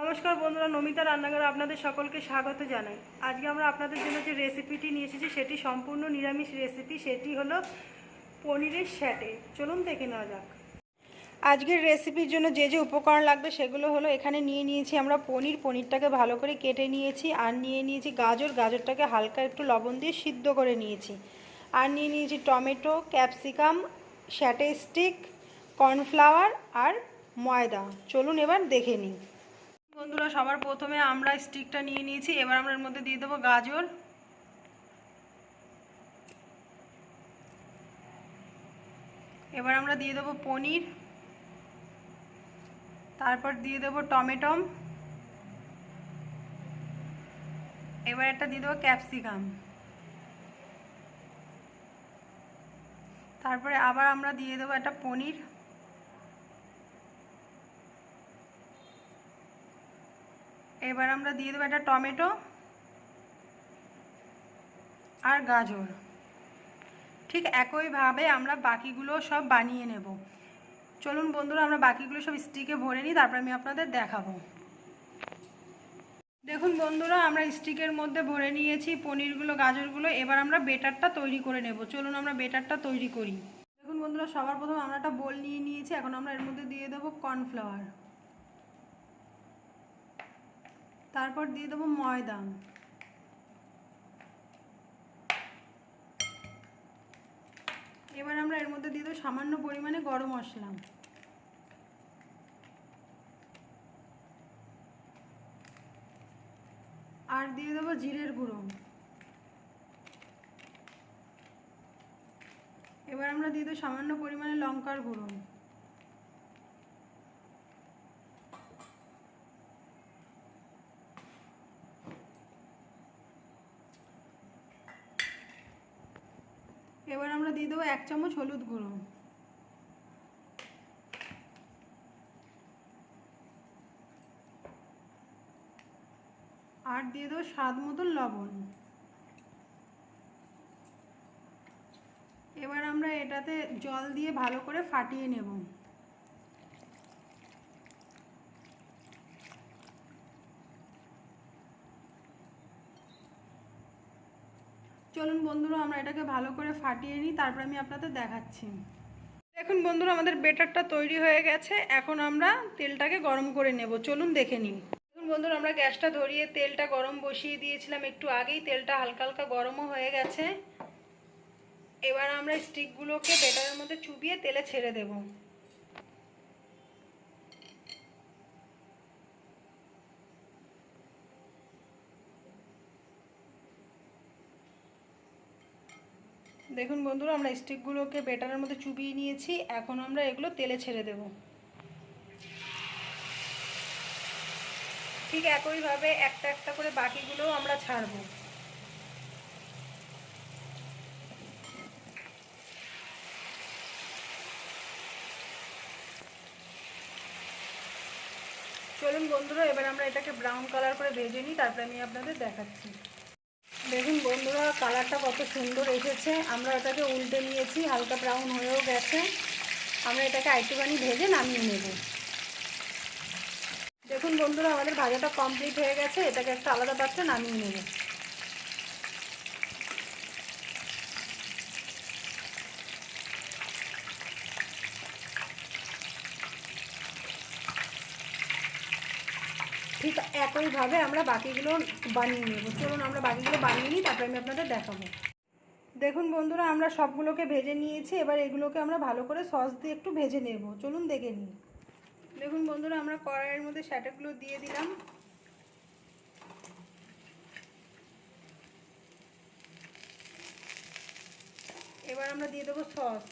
নমস্কার বন্ধুরা, নমিতা রান্নাঘরে আপনাদের সকলকে স্বাগত জানাই। আজকে আমরা আপনাদের জন্য যে রেসিপিটি নিয়ে এসেছি, সেটি সম্পূর্ণ নিরামিষ রেসিপি সেটি হলো পনিরের স্যাটে চলুন দেখে নেওয়া যাক। আজকের রেসিপির জন্য যে যে উপকরণ লাগবে, সেগুলো হলো এখানে নিয়ে নিয়েছি আমরা পনির। পনিরটাকে ভালো করে কেটে নিয়েছি আর নিয়ে নিয়েছি গাজর। গাজরটাকে হালকা একটু লবণ দিয়ে সিদ্ধ করে নিয়েছি। আর নিয়ে নিয়েছি টমেটো, ক্যাপসিকাম স্যাটে স্টিক কর্নফ্লাওয়ার আর ময়দা। চলুন এবার দেখে নিই। বন্ধুরা, সবার প্রথমে আমরা স্টিকটা নিয়ে নিয়েছি। এবার আমরা এর মধ্যে দিয়ে দেবো গাজর। এবার আমরা দিয়ে দেবো পনির। তারপর দিয়ে দেবো টমেটম। এবার একটা দিয়ে দেবো ক্যাপসিকাম। তারপরে আবার আমরা দিয়ে দেবো একটা পনির। এবার আমরা দিয়ে দেবো একটা টমেটো আর গাজর। ঠিক একইভাবে আমরা বাকিগুলো সব বানিয়ে নেব। চলুন বন্ধুরা, আমরা বাকিগুলো সব স্টিকে ভরে নিই, তারপর আমি আপনাদের দেখাবো। দেখুন বন্ধুরা, আমরা স্টিকের মধ্যে ভরে নিয়েছি পনিরগুলো, গাজরগুলো। এবার আমরা বেটারটা তৈরি করে নেব। চলুন আমরা বেটারটা তৈরি করি। দেখুন বন্ধুরা, সবার প্রথম আমরা একটা বোল নিয়ে নিয়েছি। এখন আমরা এর মধ্যে দিয়ে দেবো কর্নফ্লাওয়ার। তারপর দিয়ে দেবো ময়দা এবার আমরা এর মধ্যে দিয়ে দেবো সামান্য পরিমাণে গরম মশলা। আর দিয়ে দেবো জিরের গুঁড়ো। এবার আমরা দিয়ে দেবো সামান্য পরিমাণে লঙ্কার গুঁড়ো এবার আমরা দিয়ে দেবো এক চামচ হলুদ গুঁড়ো। আর দিয়ে দেবো স্বাদ মতন লবণ। এবার আমরা এটাতে জল দিয়ে ভালো করে ফাটিয়ে নেব। চলুন বন্ধুরা, আমরা এটাকে ভালো করে ফাটিয়ে নিই, তারপর আমি আপনাদের দেখাচ্ছি। দেখুন বন্ধুরা, আমাদের বেটারটা তৈরি হয়ে গেছে, এখন আমরা তেলটাকে গরম করে নেব, চলুন দেখে নিন। দেখুন বন্ধুরা, আমরা গ্যাসটা ধরিয়ে তেলটা গরম বসিয়ে দিয়েছিলাম, একটু আগেই তেলটা হালকা হালকা গরমও হয়ে গেছে। এবার আমরা স্টিকগুলোকে বেটারের মধ্যে চুবিয়ে তেলে ছেড়ে দেবো। দেখুন বন্ধুরা, আমরা স্টিকগুলোকে বেটারের মধ্যে চুবিয়ে নিয়েছি। এখন আমরা এগুলো তেলে ছেড়ে দেব। ঠিক একইভাবে একটা একটা করে বাকিগুলোও আমরা ছাড়বো। চলুন বন্ধুরা, এবার আমরা এটাকে ব্রাউন কালার করে ভেজে নিই, তারপরে আমি আপনাদের দেখাচ্ছি। দেখুন বন্ধুরা, কালারটা কত সুন্দর এসেছে। আমরা এটাকে উল্টে নিয়েছি, হালকা ব্রাউন হয়েও গেছে। আমরা এটাকে আইটুখানি ভেজে নামিয়ে নেব। দেখুন বন্ধুরা, আমাদের ভাজাটা কমপ্লিট হয়ে গেছে। এটাকে একটা আলাদা পাত্রে নামিয়ে নেব। ঠিক একইভাবে আমরা বাকিগুলো বানিয়ে নেব। চলুন আমরা বাকিগুলো বানিয়ে নিই, তারপরে আমি আপনাদের দেখাবো। দেখুন বন্ধুরা, আমরা সবগুলোকে ভেজে নিয়েছি, এবার এগুলোকে আমরা ভালো করে সস দিয়ে একটু ভেজে নেব। চলুন দেখে নিই। দেখুন বন্ধুরা, আমরা কড়াইয়ের মধ্যে স্যাটাগুলো দিয়ে দিলাম। এবার আমরা দিয়ে দেবো সস।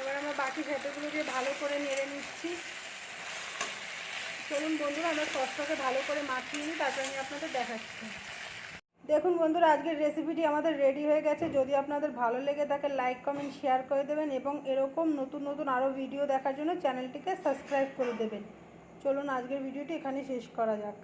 এবার আমরা বাকি ফ্যাটেগুলো দিয়ে ভালো করে নেড়ে নিচ্ছি। চলুন বন্ধুরা, আমরা সসটাকে ভালো করে মাখিয়ে নিই, তারপরে আমি আপনাদের দেখাচ্ছি। দেখুন বন্ধুরা, আজকের রেসিপিটি আমাদের রেডি হয়ে গেছে। যদি আপনাদের ভালো লেগে থাকে লাইক কমেন্ট শেয়ার করে দেবেন এবং এরকম নতুন নতুন আরও ভিডিও দেখার জন্য চ্যানেলটিকে সাবস্ক্রাইব করে দেবেন। চলুন আজকের ভিডিওটি এখানে শেষ করা যাক।